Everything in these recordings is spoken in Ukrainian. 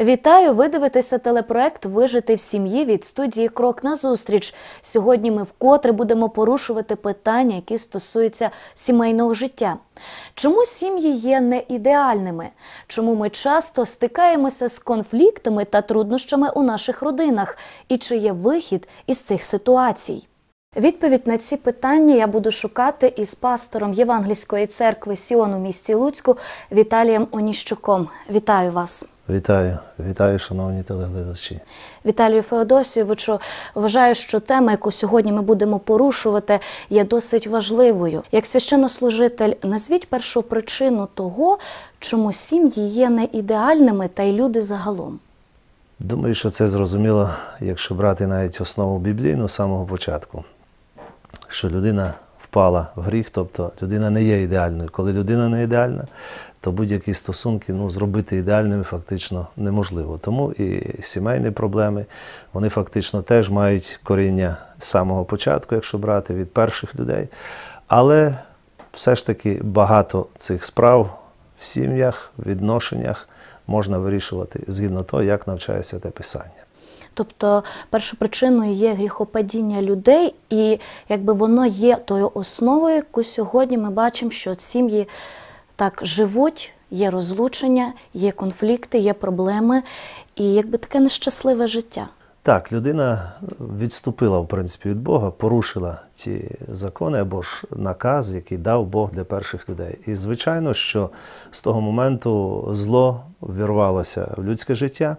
Вітаю! Ви дивитеся телепроект Вижити в сім'ї від студії Крок назустріч. Сьогодні ми вкотре будемо порушувати питання, які стосуються сімейного життя. Чому сім'ї є не ідеальними? Чому ми часто стикаємося з конфліктами та труднощами у наших родинах? І чи є вихід із цих ситуацій? Відповідь на ці питання я буду шукати із пастором Євангельської церкви Сіон у місті Луцьку Віталієм Оніщуком. Вітаю вас! Вітаю, вітаю, шановні телеглядачі. Віталію Феодосійовичу, вважаю, що тема, яку сьогодні ми будемо порушувати, є досить важливою. Як священнослужитель, назвіть першу причину того, чому сім'ї є не ідеальними, та й люди загалом. Думаю, що це зрозуміло, якщо брати навіть основу біблійну з самого початку, що людина впала в гріх, тобто людина не є ідеальною. Коли людина не ідеальна, то будь-які стосунки ну, зробити ідеальними фактично неможливо. Тому і сімейні проблеми, вони фактично теж мають коріння з самого початку, якщо брати від перших людей. Але все ж таки багато цих справ в сім'ях, в відношеннях можна вирішувати згідно того, як навчає святе Писання. Тобто, першопричиною є гріхопадіння людей, і якби воно є тою основою, яку сьогодні ми бачимо, що сім'ї так живуть, є розлучення, є конфлікти, є проблеми, і якби таке нещасливе життя. Так, людина відступила, в принципі, від Бога, порушила ті закони або ж наказ, який дав Бог для перших людей. І звичайно, що з того моменту зло вірвалося в людське життя,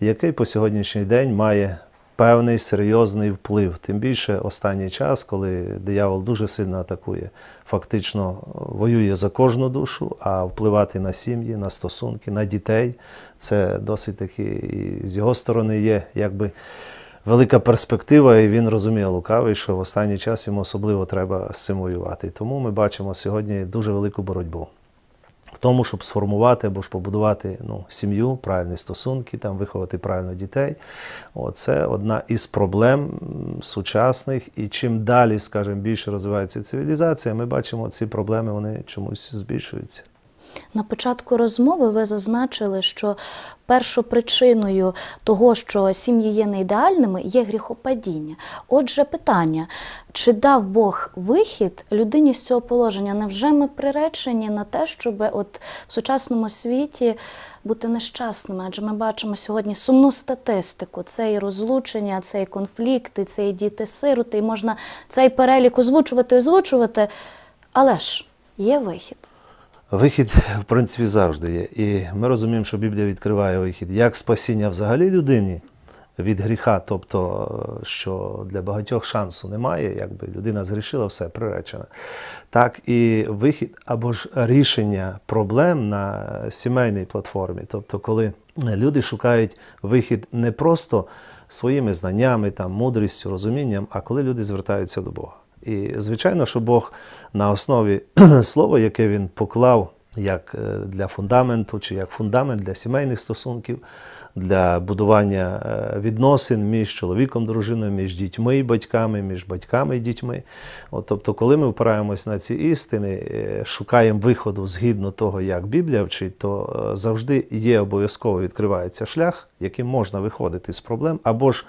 яке по сьогоднішній день має певний серйозний вплив. Тим більше останній час, коли диявол дуже сильно атакує, фактично воює за кожну душу, а впливати на сім'ї, на стосунки, на дітей це досить таки і з його сторони є якби. Велика перспектива, і він розуміє лукавий, що в останній час йому особливо треба з цим воювати. Тому ми бачимо сьогодні дуже велику боротьбу в тому, щоб сформувати або ж побудувати ну, сім'ю, правильні стосунки, там виховати правильно дітей. О, це одна із проблем сучасних. І чим далі, скажімо, більше розвивається цивілізація, ми бачимо, ці проблеми вони чомусь збільшуються. На початку розмови ви зазначили, що першопричиною того, що сім'ї є не ідеальними, є гріхопадіння. Отже, питання: чи дав Бог вихід людині з цього положення? Невже ми приречені на те, щоб от в сучасному світі бути нещасними? Адже ми бачимо сьогодні сумну статистику: це і розлучення, це і конфлікти, це і діти-сироти, і можна цей перелік озвучувати, озвучувати. Але ж є вихід. Вихід, в принципі, завжди є. І ми розуміємо, що Біблія відкриває вихід як спасіння взагалі людині від гріха, тобто, що для багатьох шансу немає, якби людина згрішила, все приречена. Так і вихід або ж рішення проблем на сімейній платформі. Тобто, коли люди шукають вихід не просто своїми знаннями, там, мудрістю, розумінням, а коли люди звертаються до Бога. І, звичайно, що Бог на основі слова, яке він поклав як для фундаменту, чи як фундамент для сімейних стосунків, для будування відносин між чоловіком, дружиною, між дітьми і батьками, між батьками і дітьми. От, Тобто, коли ми опираємось на ці істини, шукаємо виходу згідно того, як Біблія вчить, то завжди є обов'язково відкривається шлях, яким можна виходити з проблем, або ж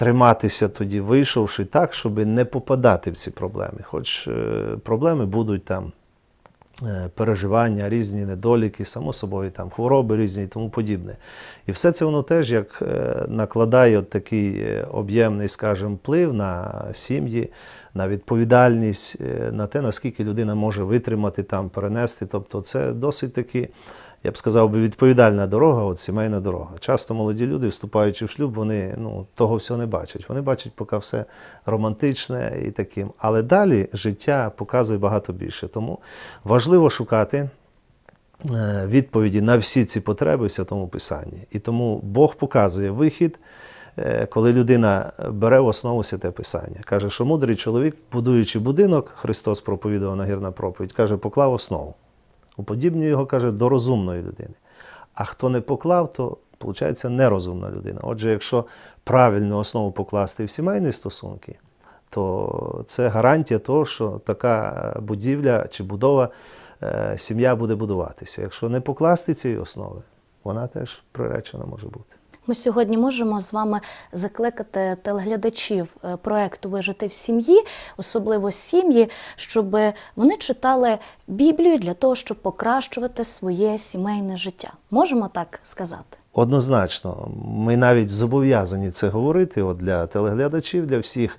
триматися тоді, вийшовши так, щоб не попадати в ці проблеми. Хоч проблеми будуть там переживання, різні недоліки, само собою, там хвороби різні і тому подібне. І все це воно теж як накладає от такий об'ємний, скажімо, вплив на сім'ї, на відповідальність, на те, наскільки людина може витримати, там, перенести. Тобто це досить таки. Я б сказав відповідальна дорога, от сімейна дорога. Часто молоді люди, вступаючи в шлюб, вони ну, того всього не бачать. Вони бачать поки все романтичне і таким. Але далі життя показує багато більше. Тому важливо шукати е, відповіді на всі ці потреби в Святому Писанні. І тому Бог показує вихід, е, коли людина бере в основу святе Писання. Каже, що мудрий чоловік, будуючи будинок, Христос проповідував на гірна проповідь, каже, поклав основу. Уподібнює його, каже, до розумної людини. А хто не поклав, то виходить нерозумна людина. Отже, якщо правильну основу покласти в сімейні стосунки, то це гарантія того, що така будівля чи будова, е, сім'я буде будуватися. Якщо не покласти цієї основи, вона теж приречена може бути. Ми сьогодні можемо з вами закликати телеглядачів е, проекту Вижити в сім'ї, особливо сім'ї, щоб вони читали Біблію для того, щоб покращувати своє сімейне життя. Можемо так сказати? Однозначно, ми навіть зобов'язані це говорити от для телеглядачів, для всіх,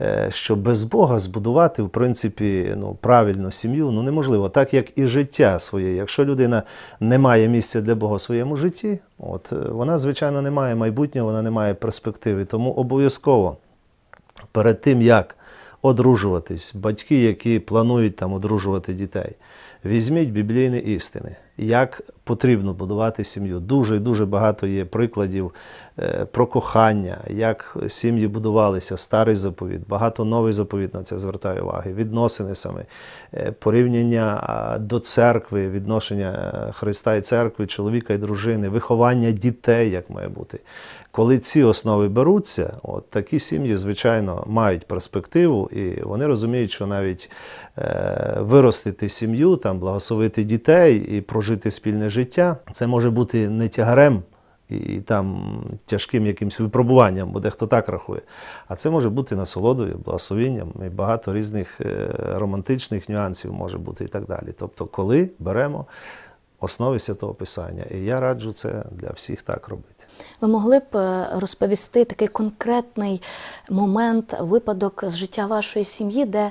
е, що без Бога збудувати, в принципі, ну, правильну сім'ю ну, неможливо, так як і життя своє. Якщо людина не має місця для Бога в своєму житті, от, е, вона, звичайно, не має майбутнього, вона не має перспективи. Тому обов'язково перед тим, як одружуватись, батьки, які планують там одружувати дітей, візьміть біблійні істини, як потрібно будувати сім'ю. Дуже і дуже багато є прикладів е, про кохання, як сім'ї будувалися, старий заповіт, багато новий заповіт на це звертає уваги, відносини саме, порівняння до церкви, відношення е, Христа і церкви, чоловіка і дружини, виховання дітей, як має бути. Коли ці основи беруться, от такі сім'ї, звичайно, мають перспективу, і вони розуміють, що навіть е, виростити сім'ю, там, благословити дітей і прожити спільне життя, це може бути не тягарем і, там тяжким якимось випробуванням, бо дехто так рахує. А це може бути насолодою, благословенням і багато різних е, романтичних нюансів може бути і так далі. Тобто, коли беремо основи святого Писання, і я раджу це для всіх так робити. Ви могли б е, розповісти такий конкретний момент, випадок з життя вашої сім'ї, де,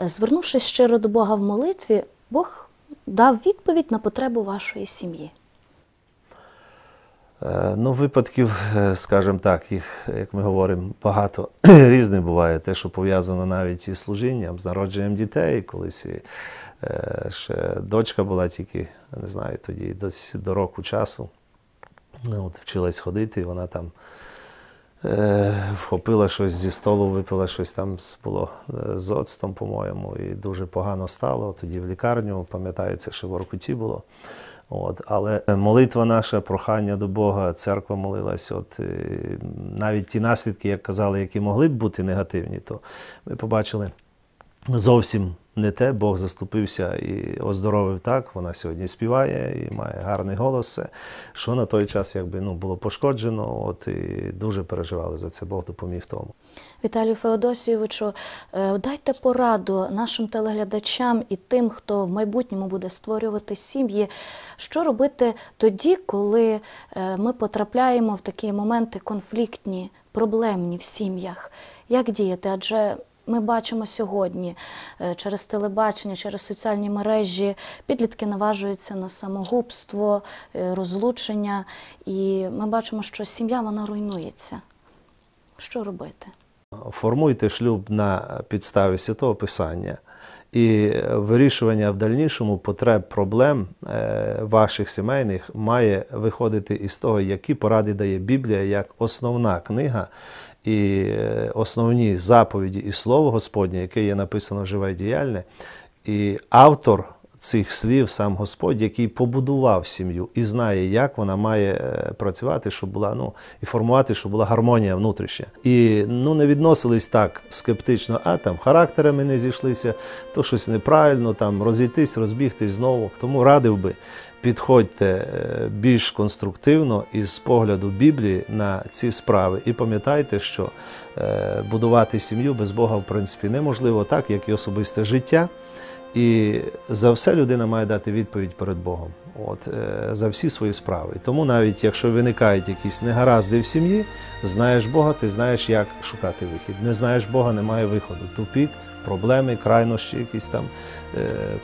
е, звернувшись щиро до Бога в молитві, Бог дав відповідь на потребу вашої сім'ї? Е, Ну, випадків, е, скажімо так, їх, як ми говоримо, багато різних буває. Те, що пов'язано навіть із служінням, з народженням дітей. Колись е, ще дочка була тільки, не знаю, тоді десь до року часу. Ну, От, вчилась ходити, і вона там вхопила щось зі столу, випила щось там було е, з оцтом, по-моєму, і дуже погано стало. Тоді в лікарню, пам'ятаю, це ще в Оркуті було. От, але молитва наша, прохання до Бога, церква молилась. От, е, навіть ті наслідки, як казали, які могли б бути негативні, то ми побачили зовсім не те. Бог заступився і оздоровив так. Вона сьогодні співає і має гарний голос. Що на той час якби, ну, було пошкоджено. От, і дуже переживали за це. Бог допоміг тому. Віталію Феодосійовичу, е, дайте пораду нашим телеглядачам і тим, хто в майбутньому буде створювати сім'ї, що робити тоді, коли е, ми потрапляємо в такі моменти конфліктні, проблемні в сім'ях. Як діяти? Адже ми бачимо сьогодні е, через телебачення, через соціальні мережі підлітки наважуються на самогубство, е, розлучення, і ми бачимо, що сім'я вона руйнується. Що робити? формуйте шлюб на підставі святого Писання. І вирішування в дальнішому потреб проблем е, ваших сімейних має виходити із того, які поради дає Біблія як основна книга і е, основні заповіді і Слово Господнє, яке є написано живе і діяльне. І автор цих слів сам Господь, який побудував сім'ю і знає, як вона має е, працювати, щоб була ну і формувати, щоб була гармонія внутрішня. І ну не відносились так скептично, а там характерами не зійшлися, то щось неправильно, там розійтись, розбігтись знову. Тому радив би. Підходьте е, більш конструктивно і з погляду Біблії на ці справи. І пам'ятайте, що е, будувати сім'ю без Бога, в принципі, неможливо так, як і особисте життя. І за все людина має дати відповідь перед Богом. От, е, за всі свої справи. Тому навіть якщо виникають якісь негаразди в сім'ї, знаєш Бога, ти знаєш, як шукати вихід. Не знаєш Бога, немає виходу. Тупік, проблеми, крайнощі, якісь там,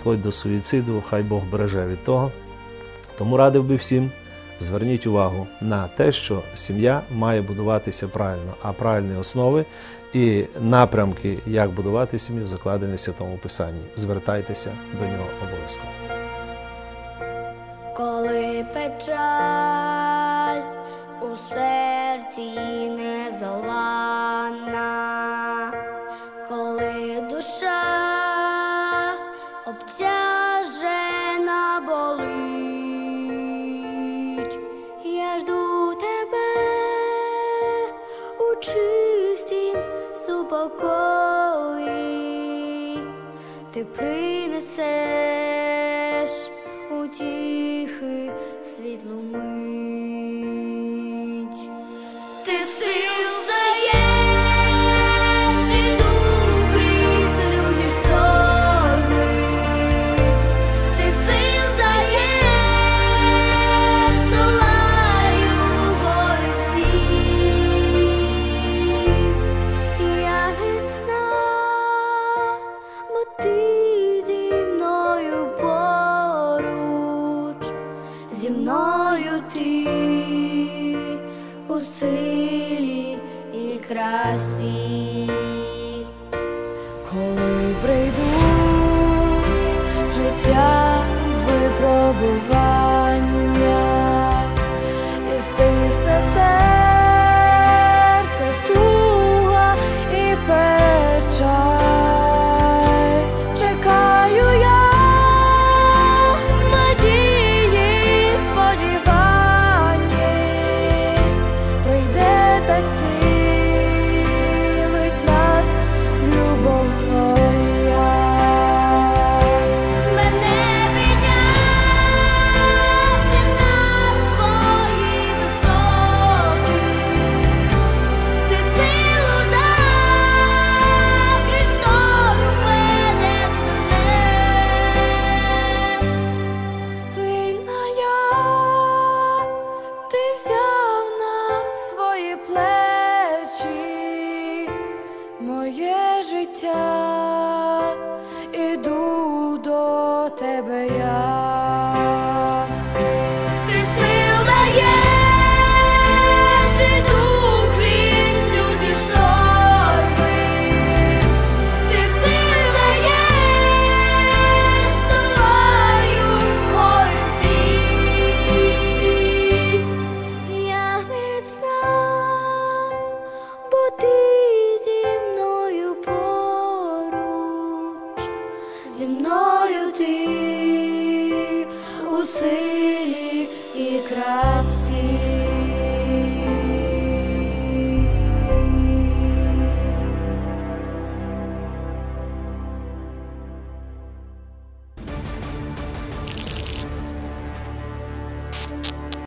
плоть до суїциду, хай Бог береже від того. Тому радив би всім, Зверніть увагу на те, що сім'я має будуватися правильно, а правильні основи і напрямки, як будувати сім'ю, закладені в святому писанні. Звертайтеся до нього обов'язково. Коли печаль у серці не здолана, коли душа обця. зі мною ти у силі і красі, коли прийдуть життя випробувати. Yeah.